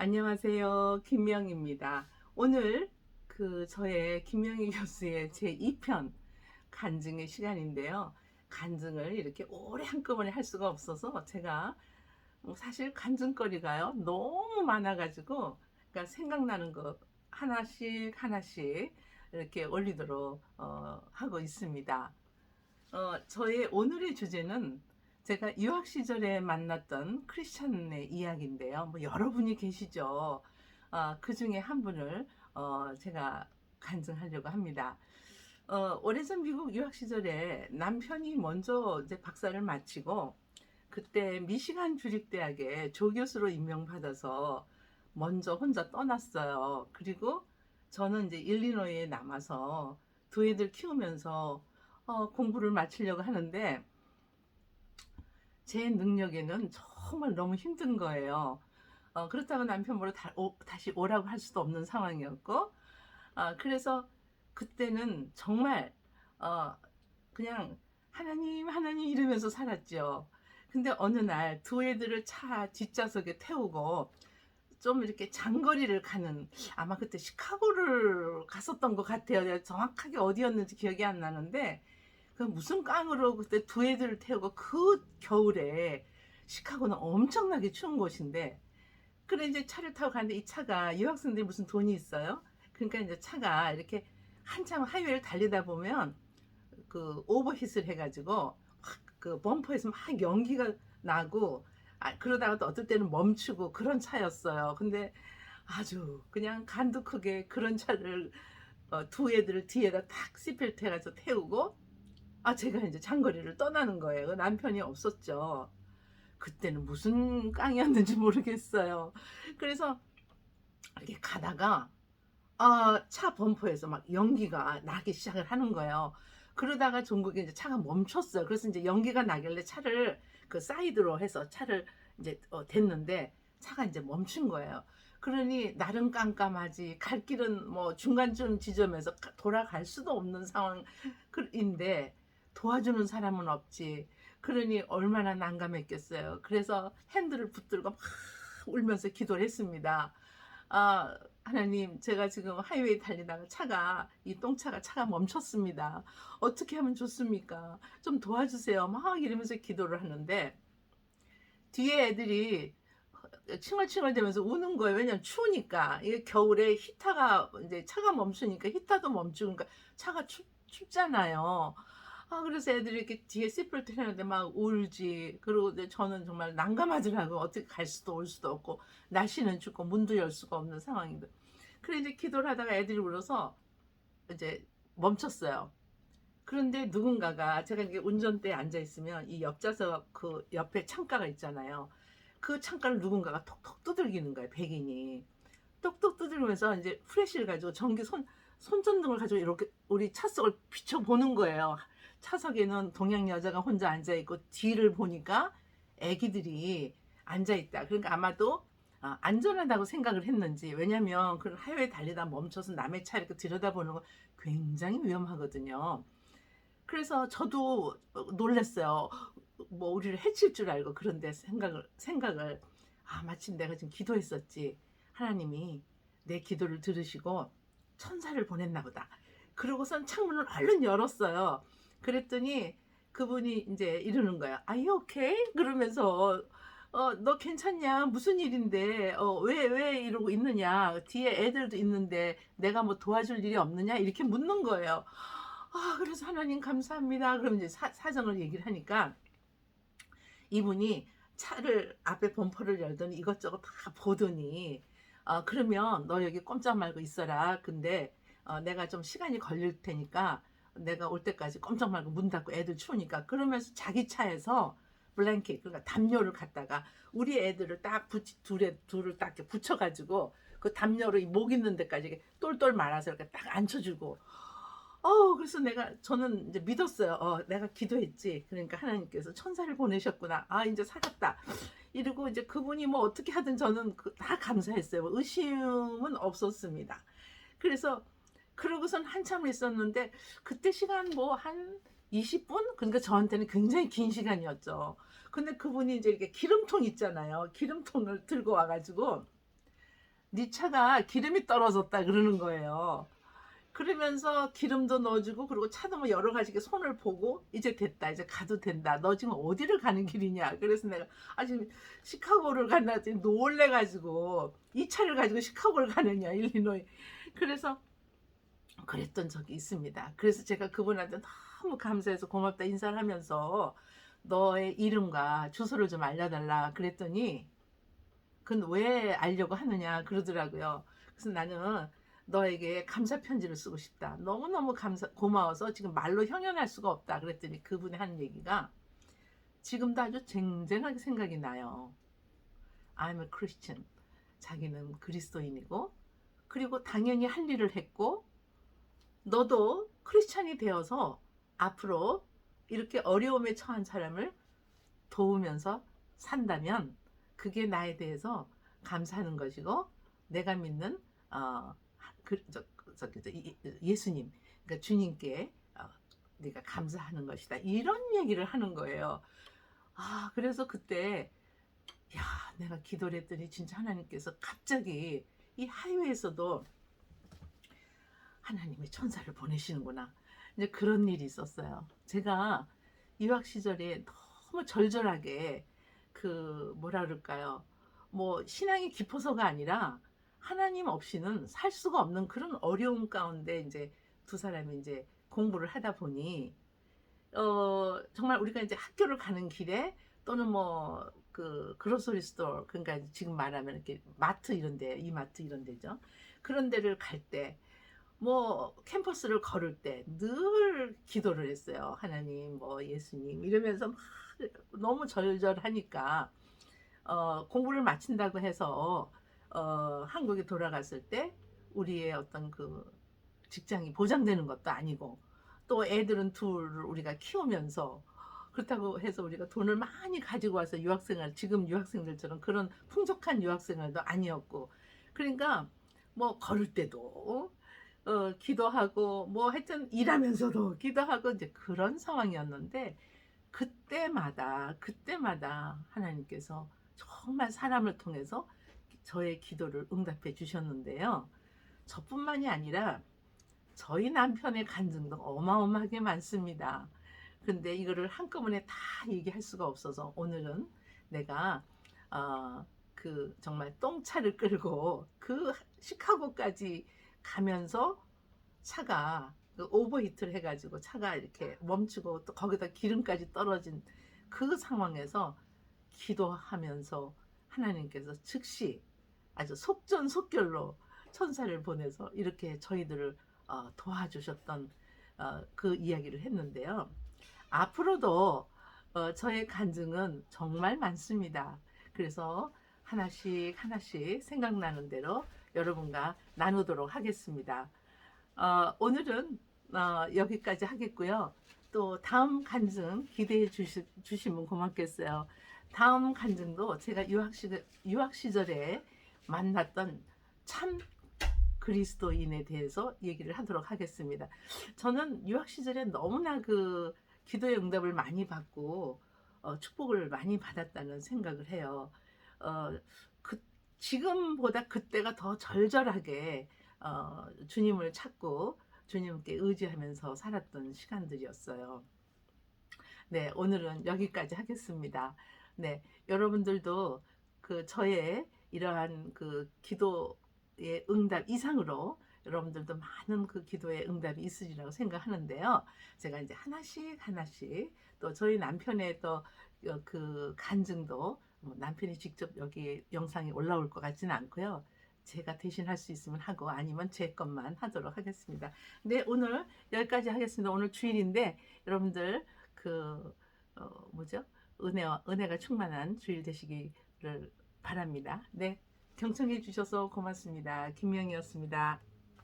안녕하세요. 김명입니다. 오늘 그 저의 김명희 교수의 제 2편 간증의 시간인데요. 간증을 이렇게 오래 한꺼번에 할 수가 없어서 제가 뭐 사실 간증거리가요. 너무 많아가지고 그러니까 생각나는 거 하나씩 하나씩 이렇게 올리도록 어, 하고 있습니다. 어, 저의 오늘의 주제는 제가 유학 시절에 만났던 크리스찬의 이야기인데요. 뭐 여러분이 계시죠. 어, 그 중에 한 분을 어, 제가 간증하려고 합니다. 어, 오래전 미국 유학 시절에 남편이 먼저 이제 박사를 마치고 그때 미시간 주립대학에 조교수로 임명받아서 먼저 혼자 떠났어요. 그리고 저는 이제 일리노이에 남아서 두 애들 키우면서 어, 공부를 마치려고 하는데 제 능력에는 정말 너무 힘든 거예요. 어, 그렇다고 남편 보러 다, 오, 다시 오라고 할 수도 없는 상황이었고, 어, 그래서 그때는 정말 어, 그냥 하나님 하나님 이러면서 살았죠. 근데 어느 날 두 애들을 차 뒷좌석에 태우고 좀 이렇게 장거리를 가는 아마 그때 시카고를 갔었던 것 같아요. 정확하게 어디였는지 기억이 안 나는데 그 무슨 깡으로 그때 두 애들을 태우고 그 겨울에 시카고는 엄청나게 추운 곳인데 그래 이제 차를 타고 가는데 이 차가 유학생들이 무슨 돈이 있어요? 그러니까 이제 차가 이렇게 한참 하이웨이를 달리다 보면 그 오버힛을 해가지고 확 그 범퍼에서 막 연기가 나고 아, 그러다가 또 어떨 때는 멈추고 그런 차였어요. 근데 아주 그냥 간도 크게 그런 차를 어, 두 애들을 뒤에다 탁 시펠트 해가지고 태우고 아 제가 이제 장거리를 떠나는 거예요. 남편이 없었죠. 그때는 무슨 깡이었는지 모르겠어요. 그래서 이렇게 가다가 아, 차 범퍼에서 막 연기가 나기 시작을 하는 거예요. 그러다가 종국에 이제 차가 멈췄어요. 그래서 이제 연기가 나길래 차를 그 사이드로 해서 차를 이제 어, 댔는데 차가 이제 멈춘 거예요. 그러니 나름 깜깜하지 갈 길은 뭐 중간쯤 지점에서 가- 돌아갈 수도 없는 상황인데 도와주는 사람은 없지. 그러니 얼마나 난감했겠어요. 그래서 핸들을 붙들고 막 울면서 기도를 했습니다. 아, 하나님, 제가 지금 하이웨이 달리다가 차가, 이 똥차가 차가 멈췄습니다. 어떻게 하면 좋습니까? 좀 도와주세요. 막 이러면서 기도를 하는데, 뒤에 애들이 칭얼칭얼 대면서 우는 거예요. 왜냐면 추우니까. 이게 겨울에 히타가, 이제 차가 멈추니까 히타도 멈추고, 그러니까 차가 춥, 춥잖아요. 아, 그래서 애들이 이렇게 뒤에 씨뿔 트는데 막 울지. 그리고 이제 저는 정말 난감하더라고요. 어떻게 갈 수도 올 수도 없고, 날씨는 춥고, 문도 열 수가 없는 상황인데. 그래, 이제 기도를 하다가 애들이 울어서 이제 멈췄어요. 그런데 누군가가 제가 이게 운전대에 앉아 있으면 이 옆좌석 그 옆에 창가가 있잖아요. 그 창가를 누군가가 톡톡 두들기는 거예요, 백인이. 똑똑 두들면서 이제 프레쉬를 가지고 전기 손, 손전등을 가지고 이렇게 우리 차석을 비춰보는 거예요. 차석에는 동양 여자가 혼자 앉아 있고 뒤를 보니까 아기들이 앉아 있다. 그러니까 아마도 아, 안전하다고 생각을 했는지 왜냐면 그런 하이웨이 달리다 멈춰서 남의 차 이렇게 들여다보는 건 굉장히 위험하거든요. 그래서 저도 놀랐어요. 뭐 우리를 해칠 줄 알고 그런데 생각을 생각을 아 마침 내가 지금 기도했었지. 하나님이 내 기도를 들으시고 천사를 보냈나 보다. 그러고선 창문을 얼른 열었어요. 그랬더니 그분이 이제 이러는 거야. You okay? 그러면서 어, 너 괜찮냐? 무슨 일인데? 어, 왜, 왜 이러고 있느냐? 뒤에 애들도 있는데 내가 뭐 도와줄 일이 없느냐? 이렇게 묻는 거예요. 아, 그래서 하나님 감사합니다. 그럼 이제 사, 사정을 얘기를 하니까 이분이 차를 앞에 범퍼를 열더니 이것저것 다 보더니 어, 그러면 너 여기 꼼짝 말고 있어라. 근데 어, 내가 좀 시간이 걸릴 테니까 내가 올 때까지 꼼짝 말고 문 닫고 애들 추우니까 그러면서 자기 차에서 블랭켓 그러니까 담요를 갖다가 우리 애들을 딱 붙이 둘에 둘을 딱 이렇게 붙여가지고 그 담요를 이목 있는 데까지 똘똘 말아서 이렇게 딱 앉혀주고 어 그래서 내가 저는 이제 믿었어요. 어 내가 기도했지. 그러니까 하나님께서 천사를 보내셨구나. 아 이제 살았다. 이러고 이제 그분이 뭐 어떻게 하든 저는 그- 다 감사했어요. 의심은 없었습니다. 그래서 그러고선 한참을 있었는데 그때 시간 뭐 한 20분? 그러니까 저한테는 굉장히 긴 시간이었죠. 근데 그분이 이제 이렇게 기름통 있잖아요. 기름통을 들고 와가지고 네 차가 기름이 떨어졌다 그러는 거예요. 그러면서 기름도 넣어주고 그리고 차도 뭐 여러 가지 손을 보고 이제 됐다 이제 가도 된다 너 지금 어디를 가는 길이냐 그래서 내가 아 지금 시카고를 간다 했더니 놀래가지고 이 차를 가지고 시카고를 가느냐 일리노이 그래서 그랬던 적이 있습니다 그래서 제가 그분한테 너무 감사해서 고맙다 인사를 하면서 너의 이름과 주소를 좀 알려달라 그랬더니 그건 왜 알려고 하느냐 그러더라고요 그래서 나는 너에게 감사 편지를 쓰고 싶다. 너무너무 감사 고마워서 지금 말로 형연할 수가 없다. 그랬더니 그분이 하는 얘기가 지금도 아주 쟁쟁하게 생각이 나요. I'm a Christian. 자기는 그리스도인이고 그리고 당연히 할 일을 했고 너도 크리스찬이 되어서 앞으로 이렇게 어려움에 처한 사람을 도우면서 산다면 그게 나에 대해서 감사하는 것이고 내가 믿는 어, 그, 저, 저, 저, 예수님, 그러니까 주님께 어, 네가 감사하는 것이다. 이런 얘기를 하는 거예요. 아, 그래서 그때 야, 내가 기도를 했더니 진짜 하나님께서 갑자기 이 하이웨이에서도 하나님의 천사를 보내시는구나. 이제 그런 일이 있었어요. 제가 유학 시절에 너무 절절하게 그 뭐라 그럴까요? 뭐 신앙이 깊어서가 아니라 하나님 없이는 살 수가 없는 그런 어려움 가운데 이제 두 사람이 이제 공부를 하다 보니 어 정말 우리가 이제 학교를 가는 길에 또는 뭐 그 그로서리 스토어 그러니까 지금 말하면 이렇게 마트 이런 데 이마트 이런 데죠. 그런 데를 갈때 뭐 캠퍼스를 걸을 때 늘 기도를 했어요. 하나님 뭐 예수님 이러면서 막 너무 절절하니까 어 공부를 마친다고 해서 어, 한국에 돌아갔을 때 우리의 어떤 그 직장이 보장되는 것도 아니고 또 애들은 둘을 우리가 키우면서 그렇다고 해서 우리가 돈을 많이 가지고 와서 유학생활 지금 유학생들처럼 그런 풍족한 유학생활도 아니었고 그러니까 뭐 걸을 때도 어, 기도하고 뭐 하여튼 일하면서도 기도하고 이제 그런 상황이었는데 그때마다 그때마다 하나님께서 정말 사람을 통해서 저의 기도를 응답해 주셨는데요. 저뿐만이 아니라 저희 남편의 간증도 어마어마하게 많습니다. 근데 이거를 한꺼번에 다 얘기할 수가 없어서 오늘은 내가 어, 그 정말 똥차를 끌고 그 시카고까지 가면서 차가 그 오버히트를 해가지고 차가 이렇게 멈추고 또 거기다 기름까지 떨어진 그 상황에서 기도하면서 하나님께서 즉시 아주 속전속결로 천사를 보내서 이렇게 저희들을 어, 도와주셨던 어, 그 이야기를 했는데요. 앞으로도 어, 저의 간증은 정말 많습니다. 그래서 하나씩 하나씩 생각나는 대로 여러분과 나누도록 하겠습니다. 어, 오늘은 어, 여기까지 하겠고요. 또 다음 간증 기대해 주시, 주시면 고맙겠어요. 다음 간증도 제가 유학 시 유학 시절에 만났던 참 그리스도인에 대해서 얘기를 하도록 하겠습니다. 저는 유학 시절에 너무나 그 기도의 응답을 많이 받고 어, 축복을 많이 받았다는 생각을 해요. 어, 그, 지금보다 그때가 더 절절하게 어, 주님을 찾고 주님께 의지하면서 살았던 시간들이었어요. 네, 오늘은 여기까지 하겠습니다. 네, 여러분들도 그 저의 이러한 그 기도의 응답 이상으로 여러분들도 많은 그 기도의 응답이 있으리라고 생각하는데요. 제가 이제 하나씩 하나씩 또 저희 남편의 또 그 간증도 뭐 남편이 직접 여기 영상이 올라올 것 같지는 않고요. 제가 대신 할 수 있으면 하고 아니면 제 것만 하도록 하겠습니다. 네, 오늘 여기까지 하겠습니다. 오늘 주일인데 여러분들 그 어, 뭐죠? 은혜와 은혜가 충만한 주일 되시기를 바랍니다. 네, 경청해 주셔서 고맙습니다. 김명이었습니다.